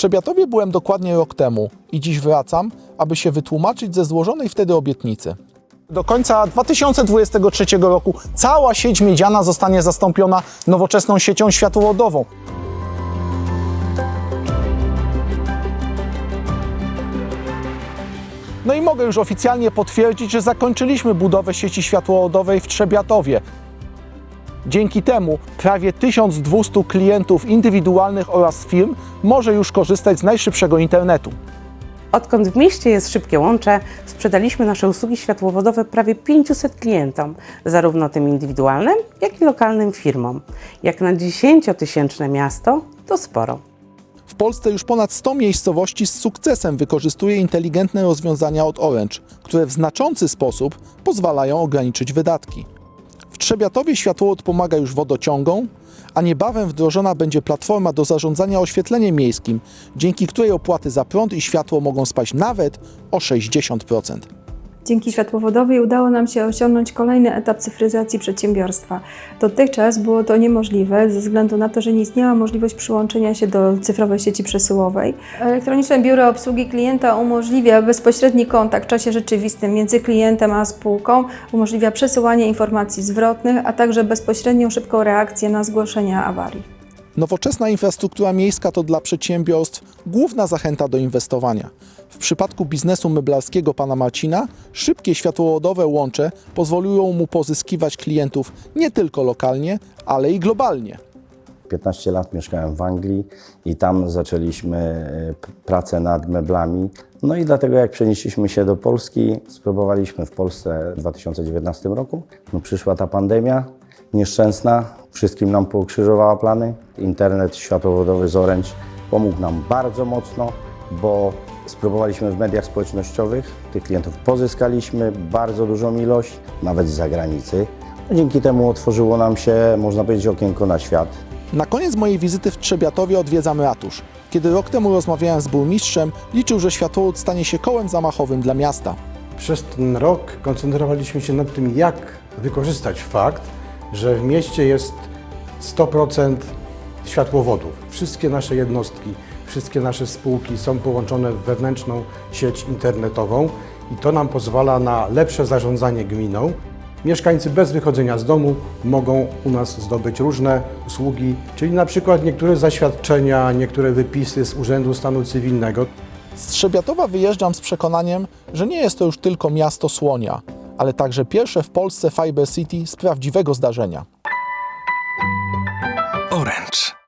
Trzebiatowie byłem dokładnie rok temu i dziś wracam, aby się wytłumaczyć ze złożonej wtedy obietnicy. Do końca 2023 roku cała sieć miedziana zostanie zastąpiona nowoczesną siecią światłowodową. No i mogę już oficjalnie potwierdzić, że zakończyliśmy budowę sieci światłowodowej w Trzebiatowie. Dzięki temu prawie 1200 klientów indywidualnych oraz firm może już korzystać z najszybszego internetu. Odkąd w mieście jest szybkie łącze, sprzedaliśmy nasze usługi światłowodowe prawie 500 klientom, zarówno tym indywidualnym, jak i lokalnym firmom. Jak na 10-tysięczne miasto, to sporo. W Polsce już ponad 100 miejscowości z sukcesem wykorzystuje inteligentne rozwiązania od Orange, które w znaczący sposób pozwalają ograniczyć wydatki. Trzebiatowie światłowód pomaga już wodociągom, a niebawem wdrożona będzie platforma do zarządzania oświetleniem miejskim, dzięki której opłaty za prąd i światło mogą spaść nawet o 60%. Dzięki światłowodowi udało nam się osiągnąć kolejny etap cyfryzacji przedsiębiorstwa. Dotychczas było to niemożliwe ze względu na to, że nie istniała możliwość przyłączenia się do cyfrowej sieci przesyłowej. Elektroniczne biuro obsługi klienta umożliwia bezpośredni kontakt w czasie rzeczywistym między klientem a spółką, umożliwia przesyłanie informacji zwrotnych, a także bezpośrednią szybką reakcję na zgłoszenia awarii. Nowoczesna infrastruktura miejska to dla przedsiębiorstw główna zachęta do inwestowania. W przypadku biznesu meblarskiego pana Marcina szybkie światłowodowe łącze pozwoliło mu pozyskiwać klientów nie tylko lokalnie, ale i globalnie. 15 lat mieszkałem w Anglii i tam zaczęliśmy e, pracę nad meblami. No i dlatego jak przenieśliśmy się do Polski, spróbowaliśmy w Polsce w 2019 roku. No przyszła ta pandemia nieszczęsna, wszystkim nam pokrzyżowała plany. Internet światłowodowy z Orange pomógł nam bardzo mocno, bo spróbowaliśmy w mediach społecznościowych, tych klientów pozyskaliśmy bardzo dużą ilość, nawet z zagranicy. Dzięki temu otworzyło nam się, można powiedzieć, okienko na świat. Na koniec mojej wizyty w Trzebiatowie odwiedzam ratusz. Kiedy rok temu rozmawiałem z burmistrzem, liczył, że światłowód stanie się kołem zamachowym dla miasta. Przez ten rok koncentrowaliśmy się nad tym, jak wykorzystać fakt, że w mieście jest 100% światłowodów. Wszystkie nasze jednostki, wszystkie nasze spółki są połączone w wewnętrzną sieć internetową i to nam pozwala na lepsze zarządzanie gminą. Mieszkańcy bez wychodzenia z domu mogą u nas zdobyć różne usługi, czyli na przykład niektóre zaświadczenia, niektóre wypisy z Urzędu Stanu Cywilnego. Z Trzebiatowa wyjeżdżam z przekonaniem, że nie jest to już tylko miasto słonia, ale także pierwsze w Polsce Fiber City z prawdziwego zdarzenia. Orange.